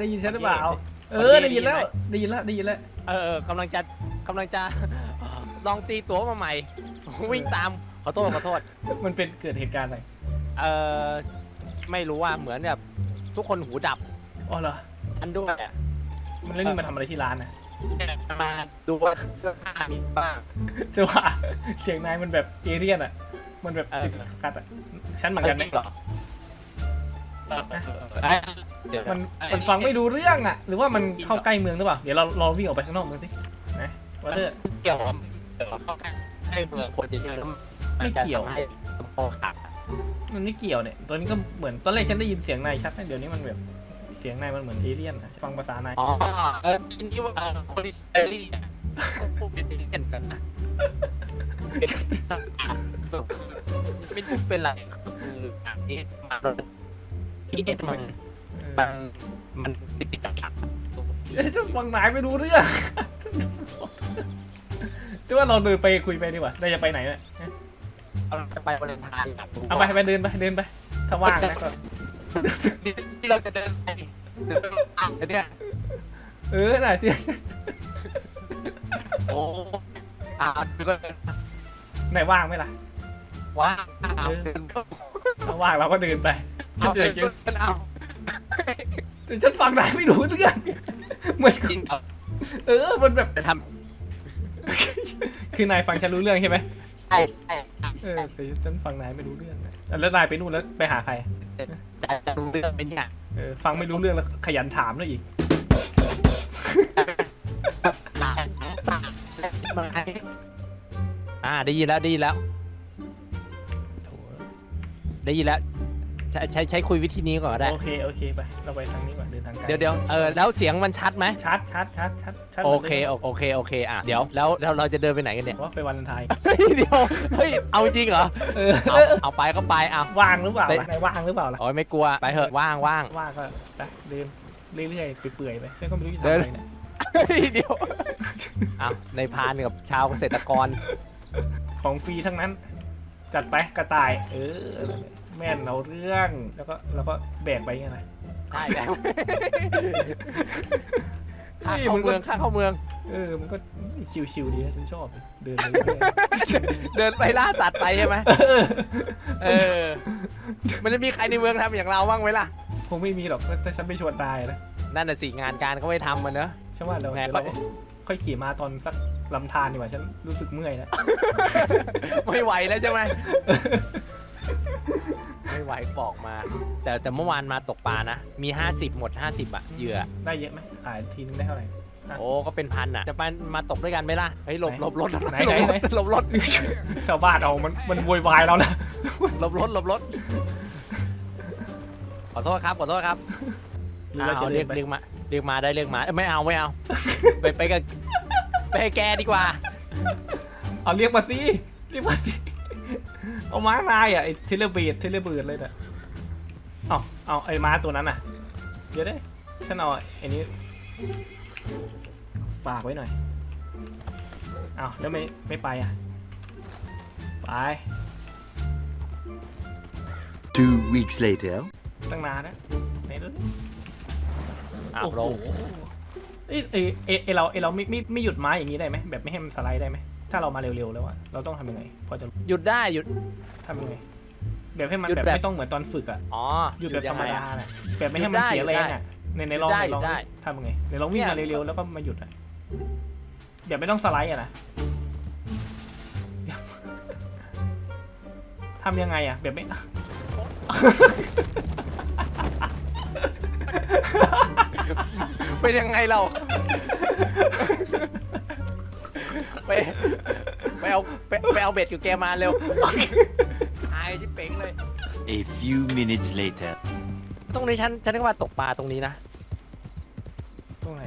เธอได้ยินฉันหรือเปล่า เออได้ยินแล้วได้ยินแล้วได้ยินแล้วเออเออกำลังจะกำลังจะลองตีตัวมาใหม่ วิ่งตามขอโทษขอโทษ มันเป็นเกิดเหตุการณ์อะไรเออไม่รู้ว่าเหมือนแบบทุกคนหูดับอ๋อเหรออันด้วยอะมันเล่นมาทำอะไรที่ร้านนะมาดูว่าเสื้อผ้ามีบ้างจะว่าเสียงนายมันแบบเอเลี่ยนอะ มันแบบเออติดกัดอะฉันเหมือนกันไหมเหรอ เอ้ยเดี๋ยวมันมันฟังไม่ดูเรื่องอะ หรือว่ามันเข้าใกล้เมืองหรือเปล่า เดี๋ยวเราเราวิ่งออกไปข้างนอกเมืองสินะว่าเธอเกี่ยวกับเกี่ยวกับเข้าใกล้ให้เมืองคนเยอะๆแล้วนไม่เกี่ยวจะทำให้ลำโพงขาดมันไม่เกี่ยวเนี่ย ตัวนี้ก็เหมือนตอนแรกฉันได้ยินเสียงนายชัดนะเดี๋ยวนี้มันแบบเสียงนายมันเหมือนเอเลี่ยนอะฟังภาษานาย อ๋อเออคิดที่ว่าเออคนอิสราเอลี่อะพูดเป็นเอเลี่ยนกันนะเป็นสัตว์ไม่รู้เป็นไรคืออันนี้มาที่มันเอมั อนมันติดติดจับจับเอ๊ะจะฟังนายไม่รู้เรื่องแต่ว่าเราเดินไปคุยไปดีกว่าเราจะไปไหนเนี่ยเราจะไปวาเลนไทน์อยากรู้เอาไปไปเดินไปเดินไปถ้าว่างนะก็ที่เราจะเดินไปเดินไปเนี่ยเออน่ะที่โอ้อ่าคือก็เดินไหนว่างไหมล่ะว้างอ่าเดินก็ถ้าว่างเราก็เดินไปเอาเดิเดินนจริงก็เอา แต่ฉันฟังนายไม่รู้เรื่องเหมือนจริงเอาเออมันแบบ จะทคือนายฟังฉันรู้เรื่องใช่ไหมำใช่ใช่เออแต่ฉันฟังนายไม่รู้เรื่องนะแล้วนายไปนู่นแล้วไปหาใคร แต่จะรู้เรื่องไหมเนี่ยเออฟังไม่รู้เรื่องแล้วขยันถามด้วยอีก อ่าได้ยินแล้วได้ยินแล้ว โถ่ได้ยินแล้ว ใช้ใช้ใช้คุยวิธีนี้ก่อนก็ได้ โอเคโอเคไปเราไปทางนี้ก่อนเดินทางไกลเดี๋ยวเดี๋ยวเออแล้วเสียงมันชัดไหมชัดชัดชัดชัดชัดโอเคโอโอเคโอเคอะเดี๋ยวแล้วแล้วเราจะเดินไปไหนกันเนี่ยว่าไปวันเลนไทน์เฮ้ยเดี๋ยวเฮ้ยเอาจริงเหรอเออเอาเอาไปก็ไปเอาว่างหรือเปล่าไปล่ะนายว่างหรือเปล่าล่ะโอ้ยไม่กลัวไปเถอะว่างว่างว่างก็ไปเดินเรื่อยๆเปื่อยๆไปฉันก็ไม่รู้จะทำเดินอะไรเนี่ยเฮ้ยเดี๋ยวเอาในพานกับชาวเกษตรกรของฟรีทั้งนั้น จัดไปกระต่าย เออ แม่นเอาเรื่องแล้วก็แล้วก็แบกไปยังไงได้แล้วค่าเข้าเมืองค่าเข้าเมือง เออมันก็ชิวๆดีนะฉันชอบ เดินไปเรื่อยเดินไปล่าสัตว์ไปใช่ไหมๆเออเออ มันจะมีใครในเมืองทำอย่างเราบ้างไหมล่ะ คงไม่มีหรอกถ้าฉันไม่ชวนตายนะนั่นน่ะสิงานการก็ไม่ทำมันเนอะฉันว่าเราแหม่เดี๋ยวเราค่อยขี่มาตอนสักลำธารดีกว่าฉันรู้สึกเมื่อยแล้วไม่ไหวแล้วใช่ไหม ไม่ไหวบอกมา แต่แต่เมื่อวานมาตกปลานะ มี 50 หมด 50อะเหยื่อ ได้เยอะไหมขายทีนึงได้เท่าไหร่โอ้ก็เป็นพันอะ จะมามาตกด้วยกันไหมล่ะ เฮ้ยหลบหลบรถไหนไหนไหน หลบรถชาวบ้านเอามันมันโวยวายเรานะหลบรถหลบรถ ขอโทษครับขอโทษครับหรือเราจะเอาเรีเรียยกกไปเรียกมาเรียกมาได้เรียกมาเอ้ยไม่เอาไม่เอา ไปไปกับไปให้แกดีกว่า เอาเรียกมาสิเรียกมาสิ เอาม้านายอะไอ้เทเลเบีดเทเลเบิร์ดเลยน่ะเอาเอาไอ้ม้าตัวนั้นอะ เดี๋ยวได้ฉันเอาไอ้นี้ฝากไว้หน่อย เอาแล้วไม่ไม่ไปอะ ไป Two weeks later. ตั้งนานนะไหนดูดิอ้าวโอ้โหลงเอ้ยเอ้ยเอ้ยเอ้ยเราเอ้ยเราไม่ไม่ไม่หยุดไม้อย่างนี้ได้ไหมแบบไม่ให้มันสไลด์ได้ไหม ถ้าเรามาเร็วๆแล้วอะเราต้องทำยังไง พอจะหยุดได้หยุด ทำยังไงแบบให้มันหยุดแบบ แบบไม่ต้องเหมือนตอนฝึกอะอ๋อหยุดแบบธรรมยังไงดาอะน่ะแบบไม่ให้มันหยุดได้เสียแรงอะในในลองหยุดได้ในลองหยุดได้ทำยังไงในลองวิ่งมาเนี่ยเร็วๆแล้วก็มาหยุดอะแบบไม่ต้องสไลด์อะนะทำยังไงอะแบบไม่ เป็นยังไงเรา ไปไปเอาไปไปเอาเบ็ดอยู่แกมาเร็วอายที่เป๋งเลย A few minutes later. ตรงนี้ฉันฉันนึกว่าตกปลาตรงนี้นะ ตรงไหน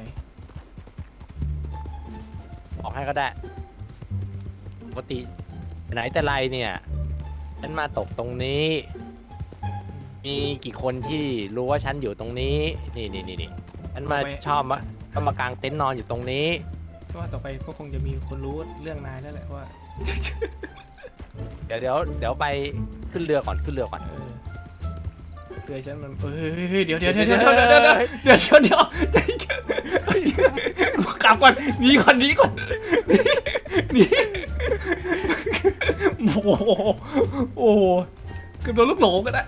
บอกให้ก็ได้ ปกติไหนแต่ไรเนี่ย ฉันมาตกตรงนี้ มีกี่คนที่รู้ว่าฉันอยู่ตรงนี้ นี่นี่นี่นี่ฉันมาชอบมาก็มากางเต็นท์นอนอยู่ตรงนี้ เพราะว่าต่อไปก็คงจะมีคนรู้เรื่องนายแล้วแหละว่าเดี๋ยวเดี๋ยวเดี๋ยวไปขึ้นเรือก่อนขึ้นเรือก่อนเออเตืสื้อฉันมันเฮ้ยเดี๋ยวเดี๋ยวเดี๋ยวเดี๋ยวเดี๋ยวเดี๋ยวเดี๋ยวเดี๋ยวเดี๋ยวใจเย็นกูกลับก่อนหนีก่อนหนีก่อนหนีโอ้โหโอ้โหเก็โดนลูกหลงกันนะ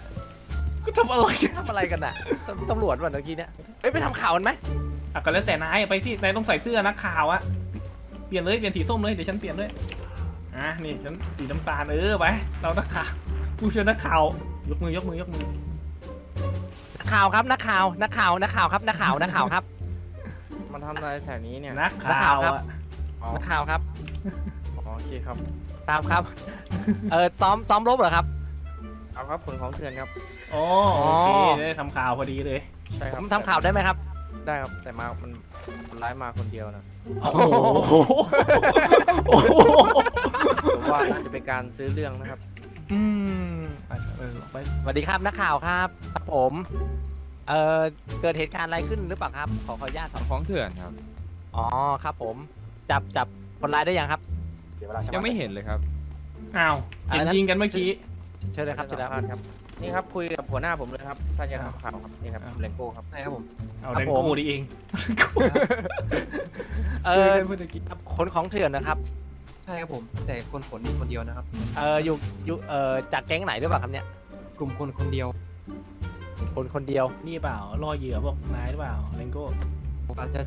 ก็ทำอะไรกันทำอะไรกันน่ะตำตำรวจวันเมื่อกี้เนี่ยเอ้ยไปทำข่าวกันไหม อะก็แล้วแต่นายไปที่นายต้องใส่เสื้อนักข่าวอะเปลี่ยนเลยเปลี่ยนสีส้มเลยเดี๋ยวฉันเปลี่ยนด้วยอะนี่ฉันสีน้ำตาลเออไปเรานักข่าวผู้ช่วยนักข่าวยกมือยกมือยกมือนักข่าวครับนักข่าวนักข่าวนักข่าวครับนักข่าวนักข่าวครับมาทำอะไรแถวนี้เนี่ยนักนักข่าข่าววครับอะอ๋อนักข่าวครับ อ๋อโอเคครับ ตามครับ เออซ้อมซ้อมรบเหรอครับ เอาครับขนของเถื่อนครับ โอ้โอเคได้ทำข่าวพอดีเลย ใช่คผรับมทำข่าวได้ไหมครับ ได้ครับ แต่มามันคนร้ายมาคนเดียวนะโอ้โหโอ้โหผมว่าน่าจะเป็นการซื้อเรื่องนะครับ อืมอะเออไปสวัสดีครับนักข่าวครับครับผม เอ่อเกิดเหตุการณ์อะไรขึ้นหรือเปล่าครับ ขอขออนุญาตสอบของเถื่อนครับ อ๋อครับผม จับจับคนร้ายได้ยังครับยังไม่เห็นเลยครับ อ้าวเห็นอันนั้นยิงกันเมื่อกี้ เชิญเลยครับเชิญเลยครับครับ นี่ครับคุยกับหัวหน้าผมเลยครับถ้าจะอ้าวทำข่าวครับนี่ครับอ้าวเลงโก้ครับใช่ครับผมเอาครับแดงผมโก้ดีเองเอเอออเมื่อกี้คนของเถื่อนนะครับใช่ครับผม แต่คนขนมีคนเดียวนะครับเอออยู่อยู่เออจากแก๊งไหนหรือเปล่าครับเนี่ยกลุ่มคนคนเดียว คนคนเดียวนี่เปล่าล่อเหยื่อพวกนายหรือเปล่าเลงโก้ผมอาจจะ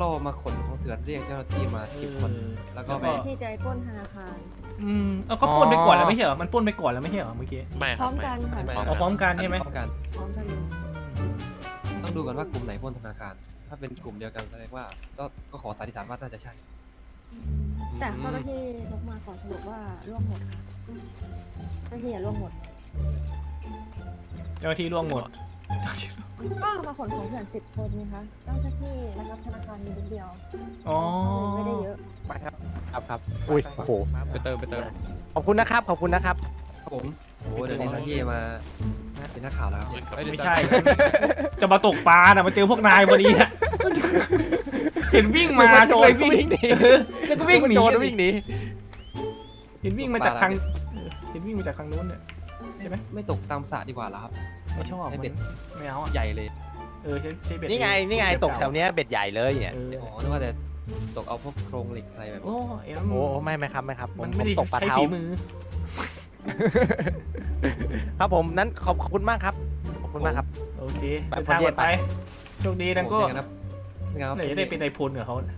ล่อมาขนของเถื่อนเรียกเจ้าหน้าที่มาสิบคนเออแล้วก็แล้วไปก็ที่ใจปล้นธนาคาร อืมเอาก็ปล้นไปก่อนแล้วไม่ใช่เหรอ มันปล้นไปก่อนแล้วไม่ใช่เหรอเมื่อกี้ไม่พคร้รัอบมกันค่ะไม่เอาพร้อมกันใช่ไหมพร้อมกันพร้อมกันเลยต้องดูกันว่ากลุ่มไหนปล้นธนาคาร ถ้าเป็นกลุ่มเดียวกันแสดงว่าก็ก็ขอสันนิษฐานว่าน่าจะใช่ แต่เจ้าหน้าที่ลงมาก่อนสรุปว่าร่วงหมดค่ะเจ้าหน้าที่อย่าร่วงหมดเจ้าหน้าที่ล่วงหมด ก็มาขนของเถื่อนสิบคนนะคะเจ้าหน้าที่นะครับธนาคารมีนิดเดียวอ๋อไม่ได้เยอะ ไปครับครับครับอุ้ยโอ้โหไปเติมไปเติมขอบคุณนะครับ ขอบคุณนะครับ ครับผมโอ้เดี๋ยวนี้ท่านที่มาเป็นนักข่าวแล้วครับเอ้ยเดี๋ยวไม่จะใช่ จะมาตกปลาน่ะมาเจอพวกนายพอดีน่ะเห็นวิ่งมานึกว่าโจรเลยวิ่งวิ่งหนีเออจะก็วิ่งหนีโจรวิ่งหนีเห็นวิ่งมาจากทางเออเห็นวิ่งมาจากทางนู้นเนี่ยใช่ไหมไม่ตกตามสระดีกว่าเหรอครับ ไม่ชอบใช้มันเบ็ดไม่เอาอะใหญ่เลยเออใช้ใช้เบ็ดนี่ไงนี่ไงตกแถวเนี้ยเบ็ดใหญ่เลยเนี่ย เอออ๋อนึกว่าแต่ตกเอาพวกโครงเหล็กอะไรแบบโอ้นี้เอ็โอ้ไม่ไม่ครับไม่ครับผมันมไม่ได้ผมตกปลาใช้เท้าฝีมือ ครับผมนั้นขอบขอบคุณมากครับขอบคุณมากครับ โอเคไปเดินทางคนเดีปยลวอดภัยโชคดีดังโก็โอ้ยอย่างนั้นครับงั้นครับไหนจะได้เป็นนายพลกับเขาน่ะ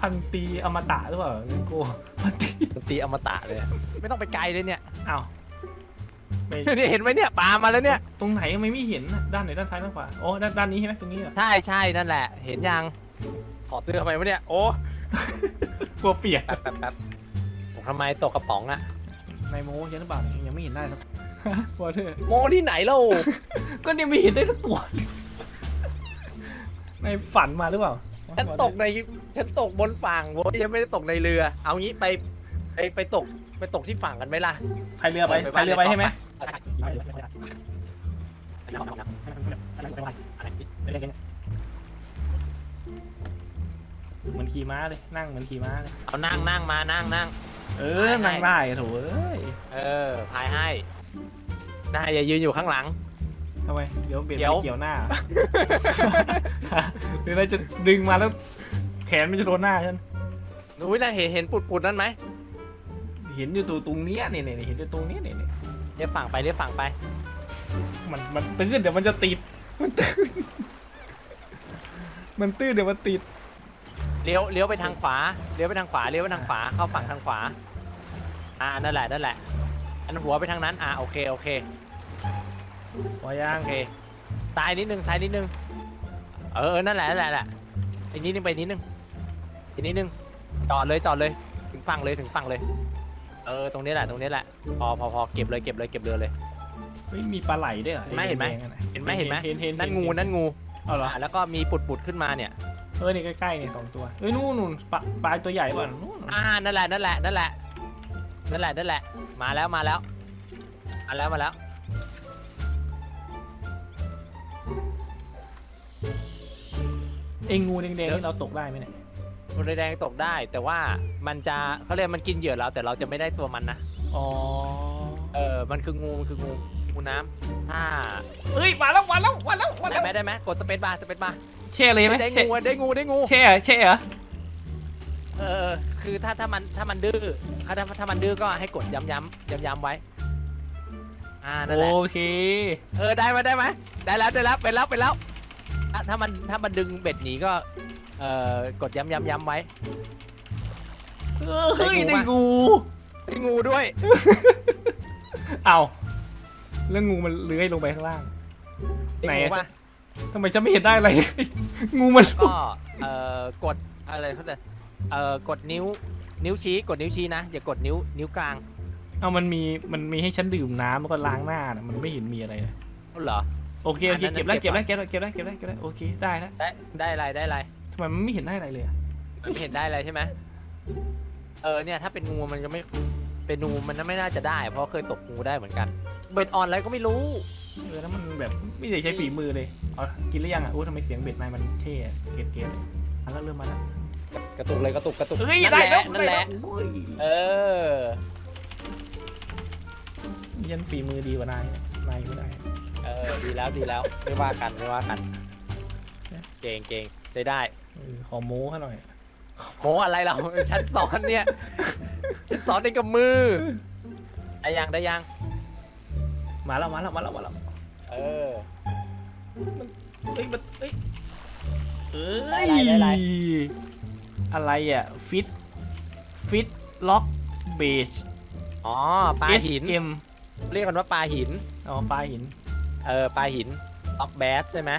พันตีอมตะหรือเปล่าดังโก้พันตีดนตรีอมตะเลยไม่ต้องไปไกลเลยเนี่ยอ้าวไม่นี่เห็นไหมเนี่ยปลามาแล้วเนี่ย ตรงไหนไม่ไม่เห็นน่ะด้านไหนด้านซ้ายด้านขวาโอ้ด้านด้านนี้ใช่ไหมตรงนี้เหรอใช่ใช่นั่นแหละ เห็นยังขอดเสื้อทำไมวะเนี่ยโอ้กลัวเปียกแป๊บแป๊บแป๊บตกทำไมตกกระป๋องอะนายโม้ใช่หรือเปล่ายังไม่เห็นได้ครับวอเทอร์โมที่ไหนเล่าก็เนี่ยไม่เห็นได้สักตัวในฝันมาหรือเปล่า ฉันตกในฉันตกบนฝั่งโว้ยยังไม่ได้ตกในเรือ เอางี้ไปไปไปตกไปตกที่ฝั่งกันไหมล่ะ พายเรือไปพายเรือไปใช่ไหมเหมือนขี่ม้าเลย นั่งเหมือนขี่ม้าเลย เอานั่งนั่งมานั่งนั่งเออ นั่งได้อะโถเอ้ย เออพายให้นายอย่ายืนอยู่ข้างหลัง ทำไมเดี๋ยวเบียดเดี๋ยว ไปเกี่ยวหน้า หรือเราจะดึงมาแล้ว แขนมันจะโดนหน้าฉันอุ้ยนายเห็นเห็นปุดปุดๆนั่นไหมเห็นอยู่ตัวตรงเนี้ยเนี่ยเนี่ยเห็นอยู่ตรงเนี้ยเนี่ยเนี่ยเรียกฝั่งไปเรียกฝั่งไป มันมันตื้นเดี๋ยวมันจะติด มันตื้นมันตื้นเดี๋ยวมันติดเลี้ยวเลี้ยวไปทางขวา เลี้ยวไปทางขวา เลี้ยวไปทางขวา เข้าฝั่งทางขวา อ่า นั่นแหละ นั่นแหละ อันหัวไปทางนั้น อ่า โอเค โอเค พอยังโอเคซ้ายนิดนึงซ้ายนิดนึง เออเออนั่นแหละนั่นแหละนั่นแหละอีกนิดนึงไปนิดนึงอีกนิดนึงจอดเลยจอดเลย ถึงฝั่งเลยถึงฝั่งเลย เออตรงนี้แหละตรงนี้แหละพอพอพอเก็บเลยเก็บเลยเก็บเรือเลย เฮ้ยมีปลาไหลด้วยเหรอเห็นไหมเห็นไหมแดงๆอะะเห็นไหมเห็นไหมเห็นเห็นนั่นงูนั่นงูเอาเหรออ่าแล้วก็มีปุดปุดๆขึ้นมาเนี่ย เออนี่ใกล้ๆเนี่ยสองตัวเอ้ยนู่นนู่นปลาปลาตัวใหญ่ป่ะนู่นอ่านั่นแหละนั่นแหละนั่นแหละนั่นแหละนั่นแหละ มาแล้วมาแล้วมาแล้วมาแล้ว เองงูแดงๆนี่เราตกได้ไหมเนี่ยตัวแดงๆตกได้ แต่ว่ามันจะเขาเรียกมันกินเหยื่อเราแต่เราจะไม่ได้ตัวมันนะอ๋อเออมันคืองูมันคืองูงูน้ำถ้าเฮ้ยมาแล้วมาแล้วมาแล้วมาได้แล้วไหมได้ไหมกดสเปซบาร์สเปซบาร์แช่เลยไหมได้แช่งูอะได้งูได้งูแช่เหรอแช่เหรอเออคือถ้าถ้ามันถ้ามันดื้อถ้าถ้าถ้ามันดื้อก็ให้กดย้ำย้ำย้ำย้ำไว้ อ่านั่นแหละโอเค เออได้ไหมได้ไหมได้แล้วได้แล้วเป็นแล้วเป็นแล้ว ถ้าถ้ามันถ้ามันดึงเบ็ดหนีก็ เอ่อกดย้ำย้ำย้ำไว้ เออเฮ้ยได้ได้งู งูได้งูด้วย เอาเรื่องงูมันเลื้อยลงไปข้างล่างได้ไหน งูอะป่ะทำไมจะไม่เห็นได้อะไรเลยงูมันก็ เอ่อกดอะไรเขาจะเอ่อกดนิ้ว นิ้วชี้ กดนิ้วชี้นะ อย่ากดนิ้ว นิ้วกลางเอามันมีมันมีให้ฉันดื่มน้ำแล้วก็ล้างหน้านะมันไม่เห็นมีอะไรเลยเอาเหรอ โอเคโอเคอันนั้นเก็บแล้วเก็เก็บบไว้แล้วเก็บแล้วเก็บแล้วเก็บแล้วเก็บแล้วโอเคได้แล้วได้ได้อะไรได้อะไรทำไมมันไม่เห็นได้อะไรเลยอะมันไม่เห็นได้อะไรใช่ไหมเออเนี่ยถ้าเป็นงูมันจะไม่เป็นงูมันไม่น่าจะได้ เพราะเคยตกงูได้เหมือนกัน เบ็ดออนอะไรก็ไม่รู้เออแล้วมันแบบไม่ได้ใช้ฝีมือเลยเอากินหรือยังอะอู้ทำไมเสียงเบ็ดนายมันเท่อะเกลียดเกลียดอะแล้วเริ่มมาแล้วกระตุกเลยกระตุกกระตุกเฮ้ยนั่นได้แหแล้วละนั่นแหละโอ้ยเออยันฝีมือดีกว่านายนายไม่ได้เออดีแล้วดีแล้วไม่ว่ากันไม่ว่ากัน เก่งเก่งได้ได้เออขอโม้เขาหน่อยโมอะไรเราฉันสอนเนี่ยฉันสอนเองกับมือได้ยังได้ยัง มาแล้วมาแล้วมาแล้วมาแล้วเออเอ้ยมันเอ้ยเอ้ได้ยไรได้ไร อะไรอะฟิตฟิตล็อกเบสอ๋อปลาหิน เอ็มเรียกกันว่าปลาหิน อ๋อปลาหิน เออปลาหินล็อกแบสใช่ไหม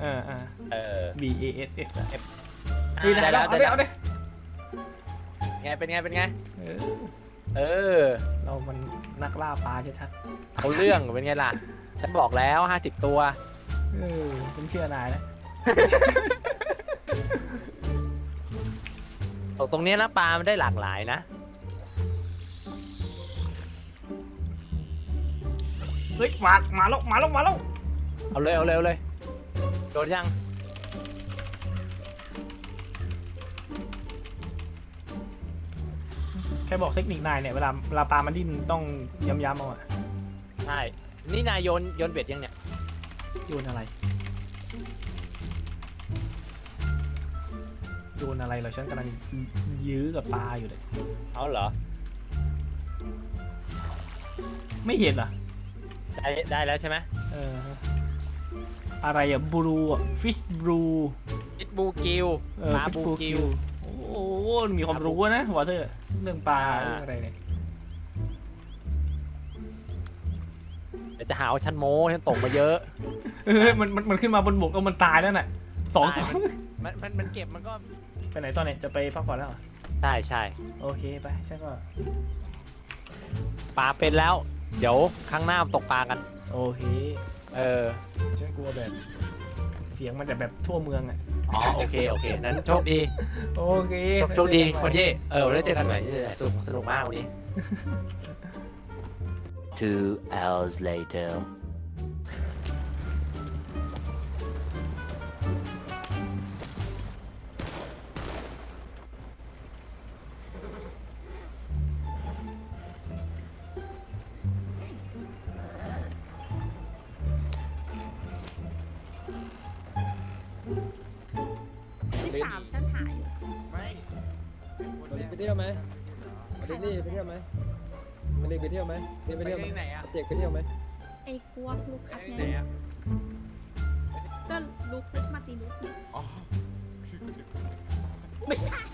เออเออ เออ B A S S F อะนี่ได้ได้แล้แล้ววเอาได้ดิแล้วเอาดิไงเป็นไงเป็นไง เออเออ เรามันนักล่าปลาชัดเอาเรื่องเป็นไงล่ะฉันบอกแล้ว50ตัว ๆเออฉันเชื่อนายแล้วตกตรงเนี้ยนะปลามันได้หลากหลายนะ เฮ้ยมามาแล้วมาแล้วมาแล้วเอาเลยเอาเลยเอาเลยโดนยังแค่บอกเทคนิคนายเนี่ยเวลาเวลาปลามันดิ้นต้องย้ำๆเอาอะใช่นี่นายโยนโยนเบ็ดยังเนี่ยโยนอะไรโยนอะไรเหราฉันกำลังยื้อกับปลาอยู่เลย เอาเหรอ ไม่เห็นเหรอ ได้ได้แล้วใช่ไหมเอออะไรอะบลูอะฟิชบลูฟิตบูกิวเออปลาฟิชบูบลูกิกิววโอ้โหมีความรู้นะวอเตอร์เรื่องปลาอ่าเรื่องอะไรเนี่ยเดี๋ยวจะหาว่าฉันโม้ฉันตกมาเยอะ เออมันมันมันขึ้นมาบนบกแล้วมันตายแล้วน่ะสองตัว มันมันมันเก็บมันก็ไปไหนตอนไหนจะไปพักผ่อนแล้วเหรอใช่ใช่โอเคไปฉันก็ ปลาเป็นแล้ว เดี๋ยวครั้งหน้าตกปลากัน โอเคเออ ฉันกลัวแบบ เสียงมันจะแบบทั่วเมืองอะ อ๋อ โอเค โอเค นั้นโชคดี โอเคโชคดีคนที่เออได้เจอกันใหม่สนุกสนุกมากวันนี้ Two hours later. ที่สามฉันหายอยู่ไปเที่ยวไหมมาดินี่ไปเที่ยวไหมมาดิไปเที่ยวไหมนี่ไปเที่ยวไหมไหนอะเจ๊กไปเที่ยวไหมไอ้กวกลูกคัดไงก็ลูกคัดมาตีลูกเนี่ยได้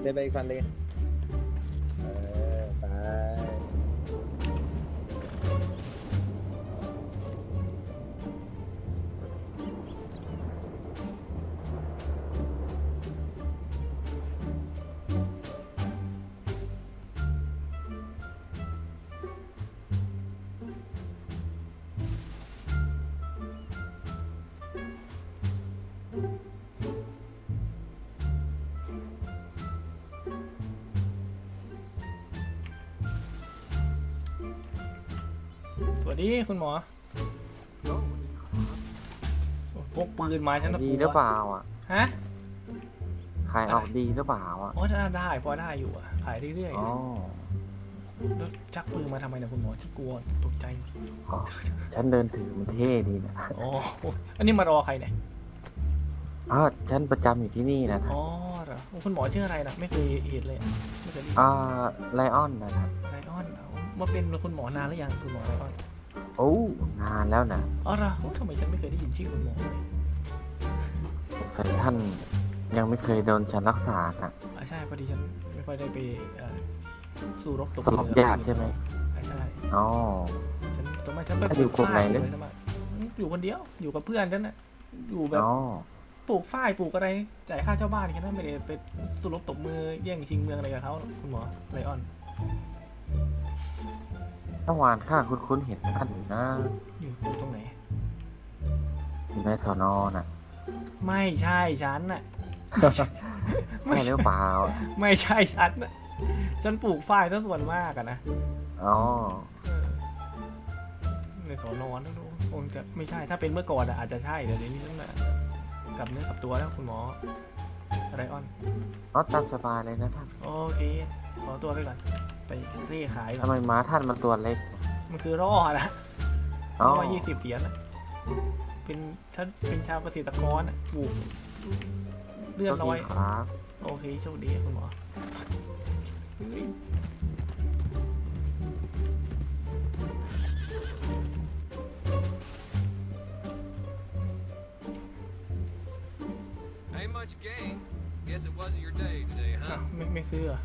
เดินไปอีกฝั่งเลย สวัสดีคุณหมอโอ้พกปืนมาฉันดีหรือเปล่าอะ ฮะ ขายออกดีหรือเปล่าอะ โอ้ได้พอได้อยู่อะขายเรื่อยๆอ๋อชักปืนมาทำไมเนี่ยคุณหมอฉันกลัวตกใจ ฉันเดินถือมันเท่ดีนะ อ๋อ อันนี้มารอใครเนี่ย อ๋อฉันประจำอยู่ที่นี่นะอ๋อเหรอคุณหมอชื่ออะไรนะไม่เคยเห็นเลยอะไม่เคยได้ยินอ่า ไลออนนะครับ ไลออนเอามาเป็นคุณหมอนานหรือยังคุณหมอไลออนโอ้นานแล้วนะอ๋อเหรอโอ้ทำไมฉันไม่เคยได้ยินชื่อคุณหมอเลยแต่ท่านยังไม่เคยโดนฉันรักษานะ อ่าใช่พอดีฉันไม่ค่อยได้ไปเอ่อสู้รบตบสอบมืยากใช่ไหม อ่าใช่ อ๋อ ฉันทำไมฉันไปแล้วอยู่กลุ่มไหนเนี่ยปลูกฝ้ายอยู่คนเดียวอยู่กับเพื่อนฉันน่ะอยู่แบบอ๋อ ปลูกฝ้ายปลูกอะไรจ่ายค่าเช่าบ้านแค่นั้นไม่ได้ไปสู้รบตบมือแย่งชิงเมืองอะไรกับเขาคุณหมอไลออนเมื่อวานข้าคุ้นๆเห็นท่านอยู่นะอยู่อยู่ตรงไหนอยู่ในสอนอน่ะ ไม่ใช่ฉันน่ะใช่หรือเปล่า ไม่ใช่ฉันน่ะฉันปลูกฝ้ายซะส่วนมากอะนะอ๋อเออในสอนอนนะดูคงจะไม่ใช่ถ้าเป็นเมื่อก่อนอะอาจจะใช่แต่เดี๋ยวนี้ฉันน่ะ กลับเนื้อกลับตัวแล้วคุณหมอไรออน อ๋อตามสบายเลยนะท่านโอเค ขอตัวไปก่อน ไปเร่ขายก่อทำนไมม้าท่านมันตัวเล็กมันคือร่อนะอ๋อร่อยี่สิบเหรียญนะเป็นฉันเป็นชาวเกษตรกรอะปลูกเลือดโชคน้อยดีครับ โอเคโชคดีคุณหมอเฮ้ย much gain. Guess it wasn't your day today, อ้าว huh? ไม่ไม่ซื้อเหรอ